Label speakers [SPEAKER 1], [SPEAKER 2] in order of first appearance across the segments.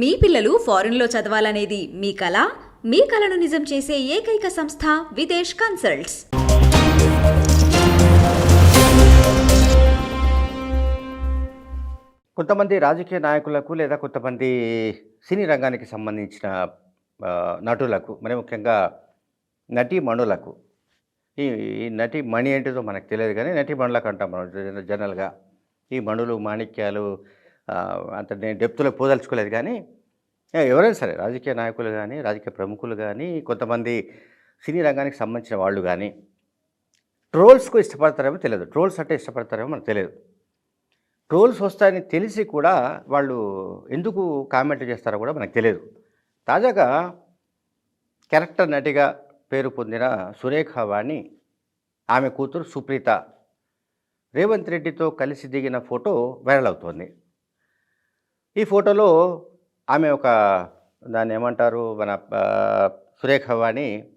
[SPEAKER 1] మీ పిల్లలు ఫారెన్లో చదవాలనేది మీ కళ మీ కళను నిజం చేసే ఏకైక సంస్థ విదేశ్ కన్సల్ట్స్.
[SPEAKER 2] కొంతమంది రాజకీయ నాయకులకు లేదా కొంతమంది సినీ రంగానికి సంబంధించిన నటులకు మరి ముఖ్యంగా నటీమణులకు ఈ ఈ నటి మణి ఏంటిదో మనకు తెలియదు కానీ నటి మణులకు అంటాం మనం జనరల్గా. ఈ మణులు మాణిక్యాలు అంత నేను డెప్త్లో పోదలుచుకోలేదు కానీ ఎవరైనా సరే రాజకీయ నాయకులు కానీ రాజకీయ ప్రముఖులు కానీ కొంతమంది సినీ రంగానికి సంబంధించిన వాళ్ళు కానీ ట్రోల్స్కు ఇష్టపడతారేమో తెలియదు. ట్రోల్స్ అంటే ఇష్టపడతారేమో మనకు తెలియదు. ట్రోల్స్ వస్తాయని తెలిసి కూడా వాళ్ళు ఎందుకు కామెంట్ చేస్తారో కూడా మనకు తెలియదు. తాజాగా క్యారెక్టర్ నటిగా పేరు పొందిన సురేఖ వాణి ఆమె కూతురు సుప్రీత రేవంత్ రెడ్డితో కలిసి దిగిన ఫోటో వైరల్ అవుతోంది. ఈ ఫోటోలో ఆమె ఒక దాన్ని ఏమంటారు? మన సురేఖ వాణి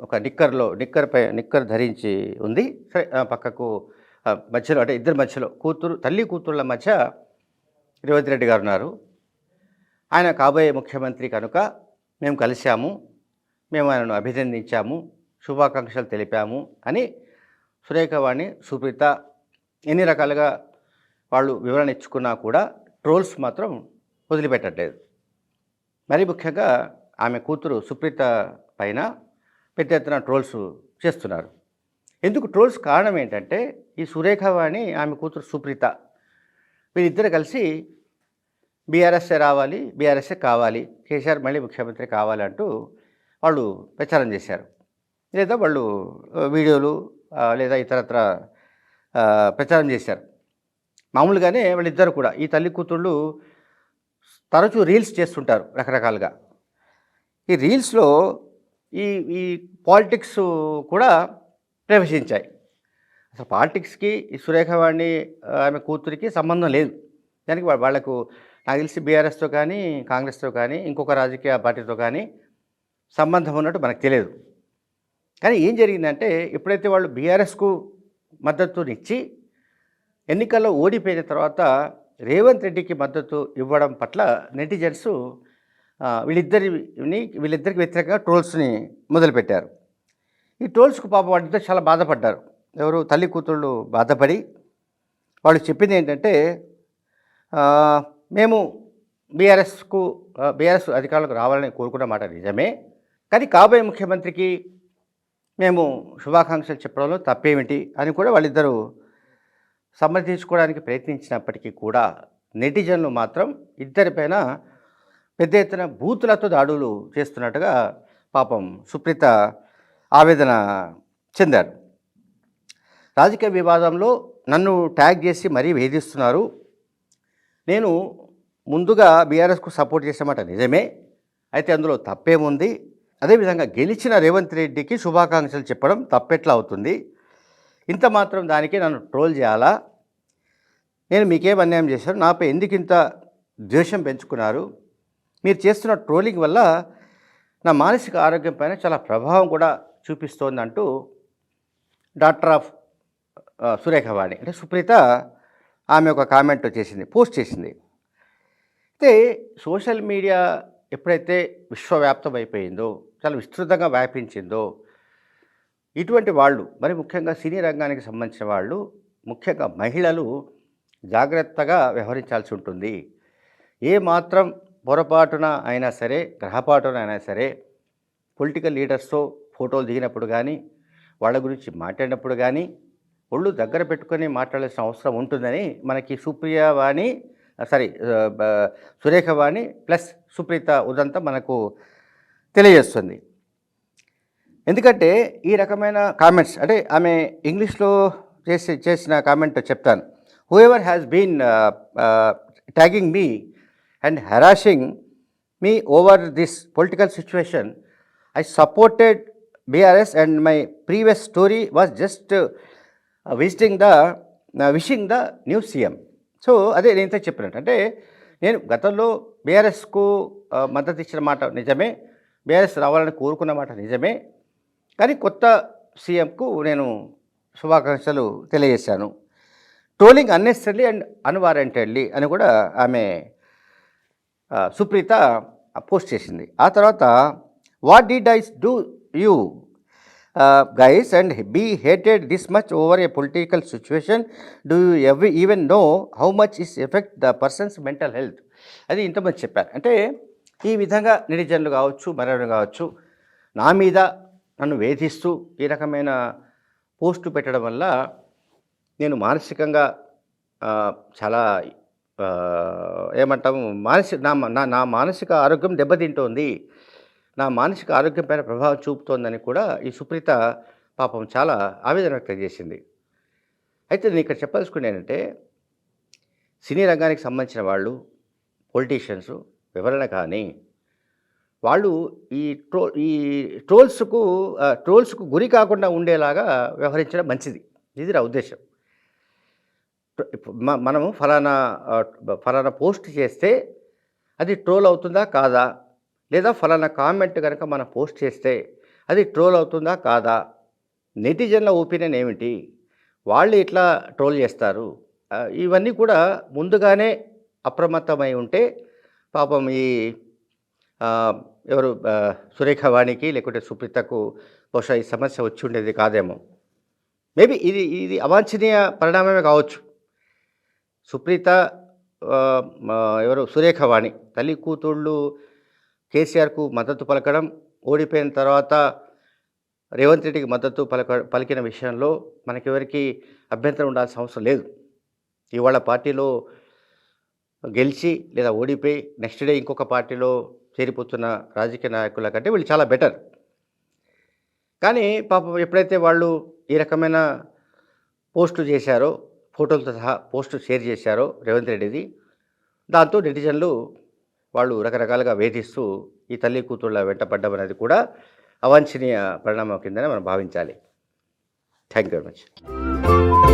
[SPEAKER 2] ఒక నిక్కర్లో నిక్కర్ పై నిక్కర్ ధరించి ఉంది. సరే పక్కకు మధ్యలో అంటే ఇద్దరి మధ్యలో కూతురు తల్లి కూతుళ్ళ మధ్య రేవంత్ రెడ్డి గారు ఉన్నారు. ఆయన కాబోయే ముఖ్యమంత్రి కనుక మేము కలిశాము. మేము ఆయనను అభినందించాము. శుభాకాంక్షలు తెలిపాము అని సురేఖవాణి సుప్రీత ఎన్ని రకాలుగా వాళ్ళు వివరణ ఇచ్చుకున్నా కూడా ట్రోల్స్ మాత్రం వదిలిపెట్టట్లేదు. మరీ ముఖ్యంగా ఆమె కూతురు సుప్రీత పైన పెద్ద ఎత్తున ట్రోల్స్ చేస్తున్నారు. ఎందుకు ట్రోల్స్ కారణం ఏంటంటే ఈ సురేఖవాణి ఆమె కూతురు సుప్రీత వీరిద్దరు కలిసి బీఆర్ఎస్ఏ రావాలి బీఆర్ఎస్ఏ కావాలి కేసీఆర్ మళ్ళీ ముఖ్యమంత్రి కావాలంటూ వాళ్ళు ప్రచారం చేశారు. లేదా వాళ్ళు వీడియోలు లేదా ఇతరత్ర ప్రచారం చేశారు. మామూలుగానే వాళ్ళిద్దరు కూడా ఈ తల్లి కూతుళ్ళు తరచూ రీల్స్ చేస్తుంటారు రకరకాలుగా. ఈ రీల్స్లో ఈ ఈ పాలిటిక్స్ కూడా ప్రవేశించాయి. అసలు పాలిటిక్స్కి ఈ సురేఖవాణి ఆ, ఆమె కూతురికి సంబంధం లేదు. దానికి వాళ్ళకు నాకు తెలిసి బీఆర్ఎస్తో కానీ కాంగ్రెస్తో కానీ ఇంకొక రాజకీయ పార్టీతో కానీ సంబంధం ఉన్నట్టు మనకు తెలియదు. కానీ ఏం జరిగిందంటే ఎప్పుడైతే వాళ్ళు బీఆర్ఎస్కు మద్దతునిచ్చి ఎన్నికల్లో ఓడిపోయిన తర్వాత రేవంత్ రెడ్డికి మద్దతు ఇవ్వడం పట్ల నెటిజన్స్ వీళ్ళిద్దరిని వీళ్ళిద్దరికి వ్యతిరేకంగా ట్రోల్స్ని మొదలుపెట్టారు. ఈ ట్రోల్స్కు పాప వాటితో చాలా బాధపడ్డారు. ఎవరు? తల్లి కూతుళ్ళు బాధపడి వాళ్ళు చెప్పింది ఏంటంటే మేము బీఆర్ఎస్కు బీఆర్ఎస్ అధికారులకు రావాలని కోరుకున్న మాట నిజమే. కానీ కాబోయే ముఖ్యమంత్రికి మేము శుభాకాంక్షలు చెప్పడంలో తప్పేమిటి అని కూడా వాళ్ళిద్దరూ సమర్థించుకోవడానికి ప్రయత్నించినప్పటికీ కూడా నెటిజన్లు మాత్రం ఇద్దరిపైన పెద్ద ఎత్తున బూతులతో దాడులు చేస్తున్నట్టుగా పాపం సుప్రీత ఆవేదన చెందారు. రాజకీయ వివాదంలో నన్ను ట్యాగ్ చేసి మరీ వేధిస్తున్నారు. నేను ముందుగా బీఆర్ఎస్కు సపోర్ట్ చేసామాట నిజమే. అయితే అందులో తప్పేముంది? అదేవిధంగా గెలిచిన రేవంత్ రెడ్డికి శుభాకాంక్షలు చెప్పడం తప్పెట్లా అవుతుంది? ఇంత మాత్రం దానికి నన్ను ట్రోల్ చేయాలా? నేను మీకేం అన్యాయం చేశాను నాపై ఎందుకు ఇంత ద్వేషం పెంచుకున్నారు? మీరు చేస్తున్న ట్రోలింగ్ వల్ల నా మానసిక ఆరోగ్యం పైన చాలా ప్రభావం కూడా చూపిస్తోంది అంటూ డాక్టర్ ఆఫ్ సురేఖవాణి అంటే సుప్రీత ఆమె ఒక కామెంట్ చేసింది పోస్ట్ చేసింది. అయితే సోషల్ మీడియా ఎప్పుడైతే విశ్వవ్యాప్తం అయిపోయిందో చాలా విస్తృతంగా వ్యాపించిందో ఇటువంటి వాళ్ళు మరి ముఖ్యంగా సినీ రంగానికి సంబంధించిన వాళ్ళు ముఖ్యంగా మహిళలు జాగ్రత్తగా వ్యవహరించాల్సి ఉంటుంది. ఏ మాత్రం పొరపాటున అయినా సరే గ్రహపాటున అయినా సరే పొలిటికల్ లీడర్స్తో ఫోటోలు దిగినప్పుడు కానీ వాళ్ళ గురించి మాట్లాడినప్పుడు కానీ ఒళ్ళు దగ్గర పెట్టుకొని మాట్లాడాల్సిన అవసరం ఉంటుందని మనకి సుప్రియ వాణి సారీ సురేఖ వాణి ప్లస్ సుప్రీత ఉదంతా మనకు తెలియజేస్తుంది. ఎందుకంటే ఈ రకమైన కామెంట్స్ అంటే ఆమె ఇంగ్లీష్లో చేసి చేసిన కామెంట్ చెప్తాను. Whoever has been tagging me and harassing me over this political situation I supported BRS and my previous story was just visiting the wishing the new CM so అదే నేను ఇంత చెప్పినట్టు. అంటే నేను గతంలో బీఆర్ఎస్కు uh, మద్దతు ఇచ్చిన మాట నిజమే బీఆర్ఎస్ రావాలని కోరుకున్న మాట నిజమే. కానీ కొత్త సీఎంకు నేను శుభాకాంక్షలు తెలియజేశాను. ట్రోలింగ్ అన్నెసరీ అండ్ అన్వారంటెడ్లీ అని కూడా ఆమె సుప్రీత పోస్ట్ చేసింది. ఆ తర్వాత what did ice do you guys and be hated this much over a political situation? Do you every even know how much is effect the person's mental health? అది ఇంతమంది చెప్పారు. అంటే ఈ విధంగా నిరిజనులు కావచ్చు మరెవరు కావచ్చు నా మీద నన్ను వేధిస్తూ ఈ రకమైన పోస్టు పెట్టడం వల్ల నేను మానసికంగా చాలా ఏమంటాము మానసిక నా నా నా మానసిక ఆరోగ్యం దెబ్బతింటోంది. నా మానసిక ఆరోగ్యం పైన ప్రభావం చూపుతోందని కూడా ఈ సుప్రీత పాపం చాలా ఆవేదన వ్యక్తం చేసింది. అయితే నేను ఇక్కడ చెప్పదలుచుకుని ఏంటంటే సినీ రంగానికి సంబంధించిన వాళ్ళు పొలిటీషియన్స్ వివరణ కానీ వాళ్ళు ఈ ట్రో ఈ ట్రోల్స్కు ట్రోల్స్కు గురి కాకుండా ఉండేలాగా వ్యవహరించడం మంచిది. ఇది నా ఉద్దేశం మనము ఫలానా ఫలానా పోస్ట్ చేస్తే అది ట్రోల్ అవుతుందా కాదా? లేదా ఫలానా కామెంట్ కనుక మనం పోస్ట్ చేస్తే అది ట్రోల్ అవుతుందా కాదా? నెటిజన్ల ఒపీనియన్ ఏమిటి? వాళ్ళు ఇట్లా ట్రోల్ చేస్తారు. ఇవన్నీ కూడా ముందుగానే అప్రమత్తమై ఉంటే పాపం ఈ ఎవరు సురేఖ వాణికి లేకుంటే సుప్రీతకు బహుశా ఈ సమస్య వచ్చి ఉండేది కాదేమో. మేబీ ఇది ఇది అవాంఛనీయ పరిణామమే కావచ్చు. సుప్రీత ఎవరు సురేఖ వాణి తల్లి కూతుళ్ళు కేసీఆర్కు మద్దతు పలకడం ఓడిపోయిన తర్వాత రేవంత్ రెడ్డికి మద్దతు పలక పలికిన విషయంలో మనకెవరికి అభ్యంతరం ఉండాల్సిన అవసరం లేదు. ఇవాళ పార్టీలో గెలిచి లేదా ఓడిపోయి నెక్స్ట్ డే ఇంకొక పార్టీలో చేరిపోతున్న రాజకీయ నాయకుల కంటే వీళ్ళు చాలా బెటర్. కానీ పాపం ఎప్పుడైతే వాళ్ళు ఈ రకమైన పోస్టులు చేశారో ఫోటోలతో సహా పోస్టు షేర్ చేశారో రేవంత్ రెడ్డిది దాంతో నెటిజన్లు వాళ్ళు రకరకాలుగా వేధిస్తూ ఈ తల్లి కూతుళ్ళ వెంటపడ్డం అనేది కూడా అవాంఛనీయ పరిణామం కిందనే మనం భావించాలి. Thank you very much